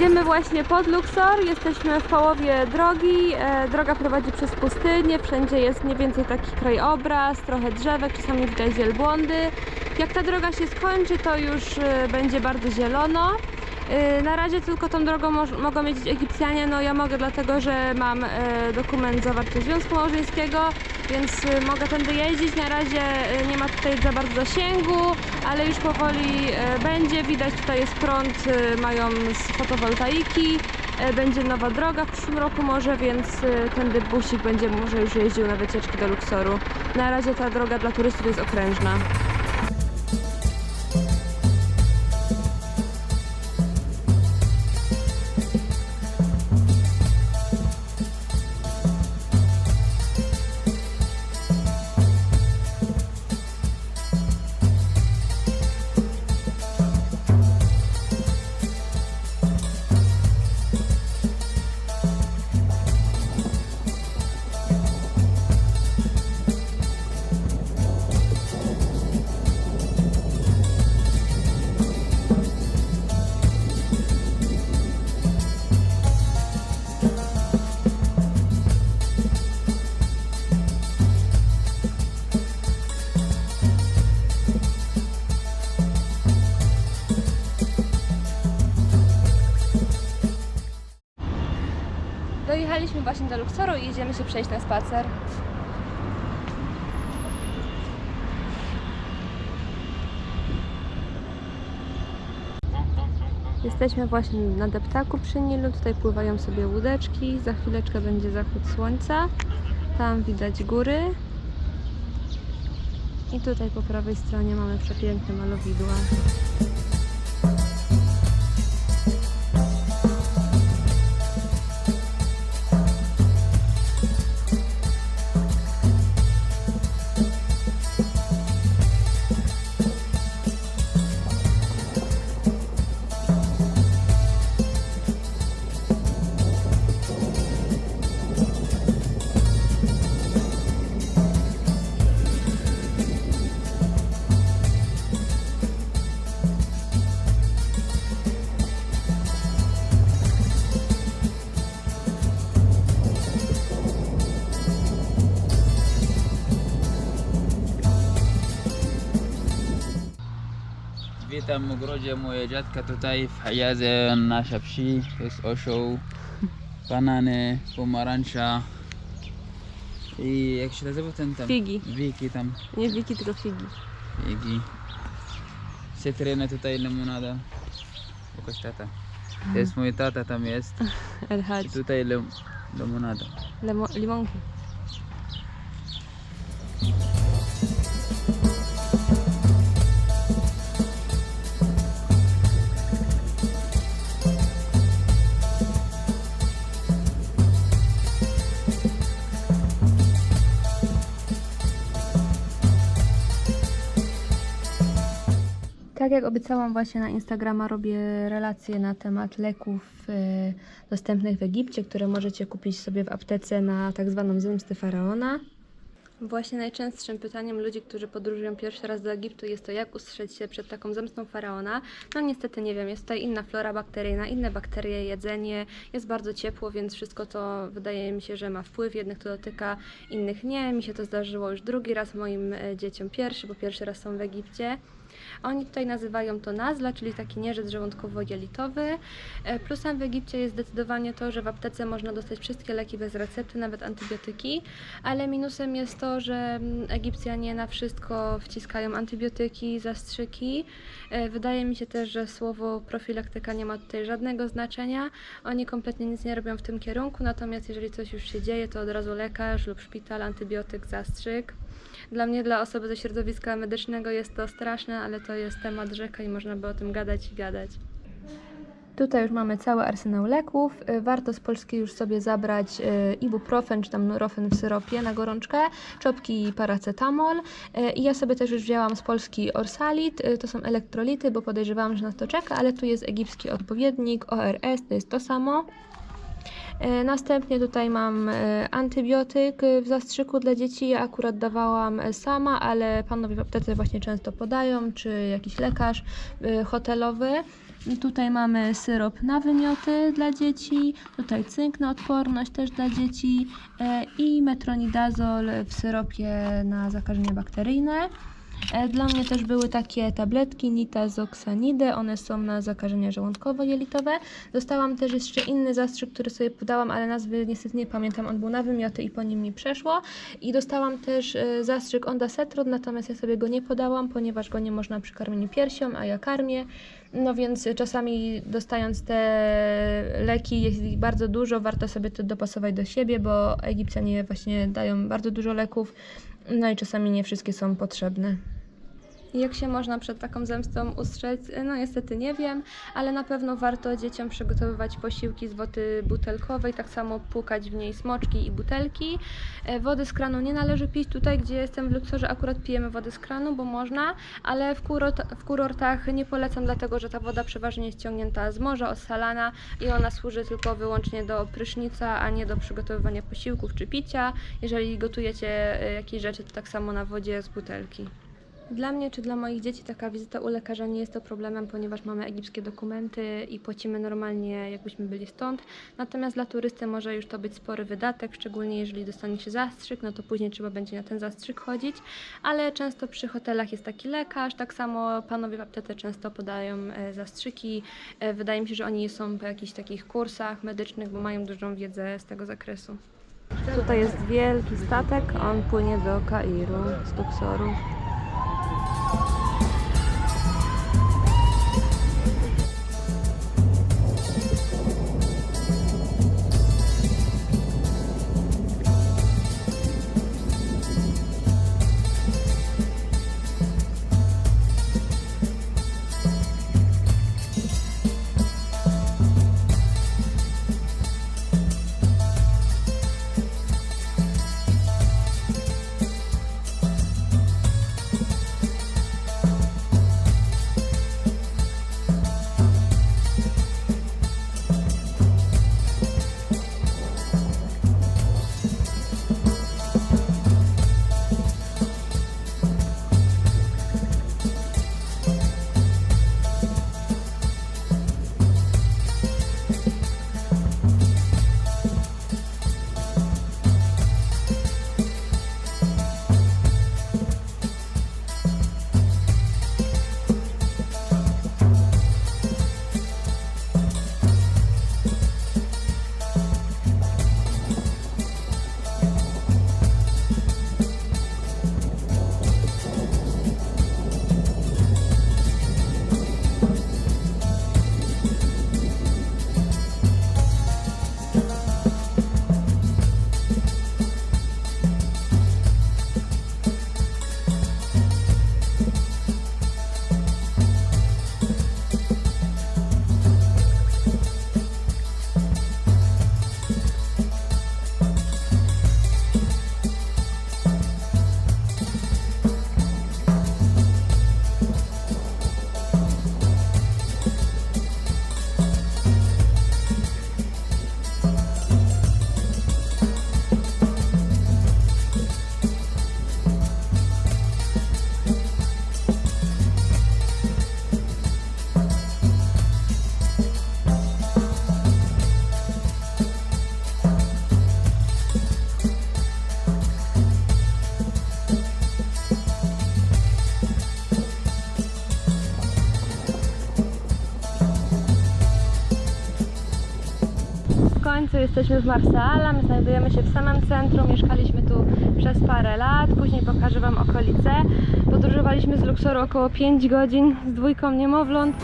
Jedziemy właśnie pod Luxor, jesteśmy w połowie drogi. E, droga prowadzi przez pustynię, wszędzie jest mniej więcej taki krajobraz, trochę drzewek, czasami widać wielbłądy. Jak ta droga się skończy, to już e, będzie bardzo zielono. E, Na razie tylko tą drogą mogą jeździć Egipcjanie, no ja mogę dlatego, że mam dokument zawarty Związku Małżeńskiego, więc mogę tędy jeździć. Na razie nie ma tutaj za bardzo zasięgu, ale już powoli e, będzie. Widać tutaj jest prąd, e, mają z fotowoltaiki. E, Będzie nowa droga w przyszłym roku może, więc tędy busik będzie może już jeździł na wycieczki do Luksoru. Na razie ta droga dla turystów jest okrężna. Dojechaliśmy właśnie do Luksoru i jedziemy się przejść na spacer. Jesteśmy właśnie na deptaku przy Nilu. Tutaj pływają sobie łódeczki. Za chwileczkę będzie zachód słońca. Tam widać góry. I tutaj po prawej stronie mamy przepiękne malowidła. Witam w ogrodzie moje dziadka tutaj w Hajazie, nasza wsi, to jest osioł, banany, pomarańcza i jak się nazywa ten tam? Figi. Wiki tam, Nie wiki, tylko figi. figi. Cytryna tutaj, limonada. Pokaż tata. To jest mój tata tam jest El i Hadj. tutaj lim, limonada. Lemo- limonki. Tak jak obiecałam właśnie na Instagrama robię relacje na temat leków e, dostępnych w Egipcie, które możecie kupić sobie w aptece na tak zwaną zemstę faraona. Właśnie najczęstszym pytaniem ludzi, którzy podróżują pierwszy raz do Egiptu jest to, jak ustrzec się przed taką zemstą faraona. No niestety nie wiem, jest tutaj inna flora bakteryjna, inne bakterie, jedzenie, jest bardzo ciepło, więc wszystko to wydaje mi się, że ma wpływ. Jednych to dotyka, innych nie. Mi się to zdarzyło już drugi raz, moim e, dzieciom pierwszy, bo pierwszy raz są w Egipcie. Oni tutaj nazywają to nazla, czyli taki nieżyt żołądkowo-jelitowy. E, Plusem w Egipcie jest zdecydowanie to, że w aptece można dostać wszystkie leki bez recepty, nawet antybiotyki, ale minusem jest to, że mm, Egipcjanie na wszystko wciskają antybiotyki, zastrzyki. E, Wydaje mi się też, że słowo profilaktyka nie ma tutaj żadnego znaczenia. Oni kompletnie nic nie robią w tym kierunku, natomiast jeżeli coś już się dzieje, to od razu lekarz lub szpital, antybiotyk, zastrzyk. Dla mnie, dla osoby ze środowiska medycznego jest to straszne, ale to jest temat rzeka i można by o tym gadać i gadać. Tutaj już mamy cały arsenał leków. Y, Warto z Polski już sobie zabrać y, ibuprofen czy tam nurofen w syropie na gorączkę, czopki i paracetamol. Y, I ja sobie też już wzięłam z Polski orsalit. To są elektrolity, bo podejrzewałam, że nas to czeka, ale tu jest egipski odpowiednik, ORS, to jest to samo. E, Następnie tutaj mam e, antybiotyk w zastrzyku dla dzieci. Ja akurat dawałam sama, ale panowie w aptece właśnie często podają, czy jakiś lekarz e, hotelowy. Tutaj mamy syrop na wymioty dla dzieci, tutaj cynk na odporność też dla dzieci i metronidazol w syropie na zakażenia bakteryjne. E, Dla mnie też były takie tabletki nitazoksanidy, one są na zakażenia żołądkowo-jelitowe. Dostałam też jeszcze inny zastrzyk, który sobie podałam, ale nazwy niestety nie pamiętam, on był na wymioty i po nim mi przeszło. I dostałam też e, zastrzyk Ondacetrod, natomiast ja sobie go nie podałam, ponieważ go nie można przy karmieniu piersią, a ja karmię. No więc czasami dostając te leki, jest ich bardzo dużo, warto sobie to dopasować do siebie, bo Egipcjanie właśnie dają bardzo dużo leków, no i czasami nie wszystkie są potrzebne. Jak się można przed taką zemstą ustrzec? No niestety nie wiem, ale na pewno warto dzieciom przygotowywać posiłki z wody butelkowej, tak samo płukać w niej smoczki i butelki. E, Wody z kranu nie należy pić. Tutaj, gdzie jestem w Luksorze, akurat pijemy wodę z kranu, bo można, ale w, kurort, w kurortach nie polecam, dlatego że ta woda przeważnie jest ciągnięta z morza, osalana i ona służy tylko wyłącznie do prysznica, a nie do przygotowywania posiłków czy picia. Jeżeli gotujecie e, jakieś rzeczy, to tak samo na wodzie z butelki. Dla mnie czy dla moich dzieci taka wizyta u lekarza nie jest to problemem, ponieważ mamy egipskie dokumenty i płacimy normalnie, jakbyśmy byli stąd. Natomiast dla turysty może już to być spory wydatek, szczególnie jeżeli dostanie się zastrzyk, no to później trzeba będzie na ten zastrzyk chodzić. Ale często przy hotelach jest taki lekarz, tak samo panowie w aptece często podają e, zastrzyki. E, Wydaje mi się, że oni są po jakichś takich kursach medycznych, bo mają dużą wiedzę z tego zakresu. Tutaj jest wielki statek, on płynie do Kairu z Luxoru. Jesteśmy w Marsala, my znajdujemy się w samym centrum, mieszkaliśmy tu przez parę lat, później pokażę Wam okolice. Podróżowaliśmy z Luksoru około 5 godzin z dwójką niemowląt.